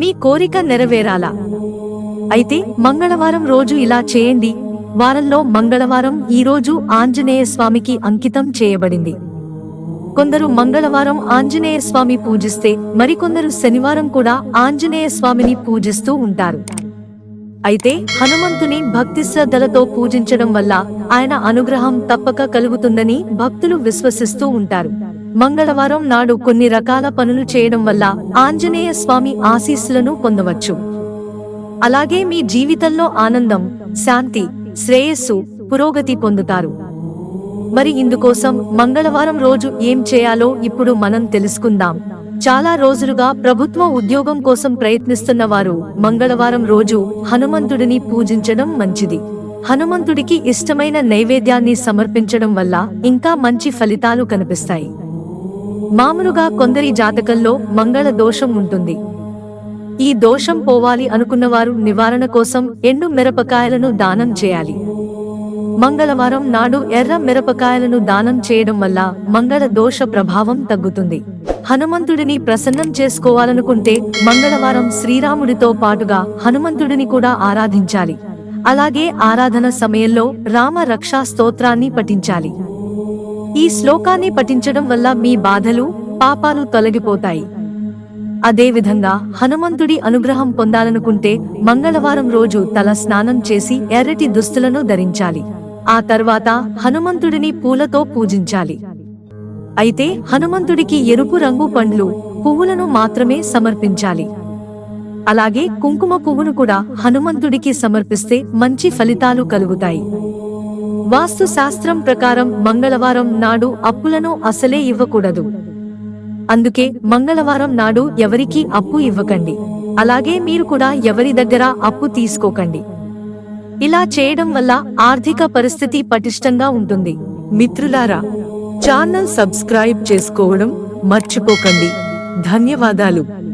మీ కోరిక నెరవేరాలా? అయితే మంగళవారం రోజు ఇలా చేయండి. వారంలో మంగళవారం ఈ రోజు ఆంజనేయ స్వామికి అంకితం చేయబడింది. కొందరు మంగళవారం ఆంజనేయ స్వామి పూజిస్తే మరికొందరు శనివారం కూడా ఆంజనేయ స్వామిని పూజిస్తూ ఉంటారు. అయితే హనుమంతుని భక్తి శ్రద్ధలతో పూజించడం వల్ల ఆయన అనుగ్రహం తప్పక కలుగుతుందని భక్తులు విశ్వసిస్తూ ఉంటారు. మంగళవారం నాడు కొన్ని రకాల పనులు చేయడం వల్ల ఆంజనేయ స్వామి ఆశీస్సులను పొందవచ్చు. అలాగే మీ జీవితంలో ఆనందం శాంతి శ్రేయస్సు పురోగతి పొందుతారు. మరి ఇందుకోసం మంగళవారం రోజు ఏం చేయాలో ఇప్పుడు మనం తెలుసుకుందాం. చాలా రోజులుగా ప్రభుత్వ ఉద్యోగం కోసం ప్రయత్నిస్తున్న వారు మంగళవారం రోజు హనుమంతుడిని పూజించడం మంచిది. హనుమంతుడికి ఇష్టమైన నైవేద్యాన్ని సమర్పించడం వల్ల ఇంకా మంచి ఫలితాలు కనిపిస్తాయి. మామూలుగా కొందరి జాతకంలో మంగళ దోషం ఉంటుంది. ఈ దోషం పోవాలి అనుకున్నవారు నివారణ కోసం ఎండు మిరపకాయలను దానం చేయాలి. మంగళవారం నాడు ఎర్ర మిరపకాయలను దానం చేయడం వల్ల మంగళ దోష ప్రభావం తగ్గుతుంది. హనుమంతుడిని ప్రసన్నం చేసుకోవాలనుకుంటే మంగళవారం శ్రీరాముడితో పాటుగా హనుమంతుడిని కూడా ఆరాధించాలి. అలాగే ఆరాధన సమయంలో రామ రక్షా స్తోత్రాన్ని పఠించాలి. ఈ శ్లోకాన్ని పఠించడం వల్ల మీ బాధలు పాపాలు తొలగిపోతాయి. అదేవిధంగా హనుమంతుడి అనుగ్రహం పొందాలనుకుంటే మంగళవారం రోజు తల స్నానం చేసి ఎర్రటి దుస్తులను ధరించాలి. ఆ తర్వాత హనుమంతుడిని పూలతో పూజించాలి. అయితే హనుమంతుడికి ఎరుపు రంగు పండ్లు పువ్వులను మాత్రమే సమర్పించాలి. అలాగే కుంకుమ పువ్వును కూడా హనుమంతుడికి సమర్పిస్తే మంచి ఫలితాలు కలుగుతాయి. వాస్తు శాస్త్రం ప్రకారం మంగళవారం నాడు అప్పులను అసలే ఇవ్వకూడదు. అందుకే మంగళవారం నాడు ఎవరికీ అప్పు ఇవ్వకండి. అలాగే మీరు కూడా ఎవరి దగ్గర అప్పు తీసుకోకండి. ఇలా చేయడం వల్ల ఆర్థిక పరిస్థితి పటిష్టంగా ఉంటుంది. మిత్రులారా ఛానల్ సబ్స్క్రైబ్ చేసుకోవడం మర్చిపోకండి. ధన్యవాదాలు.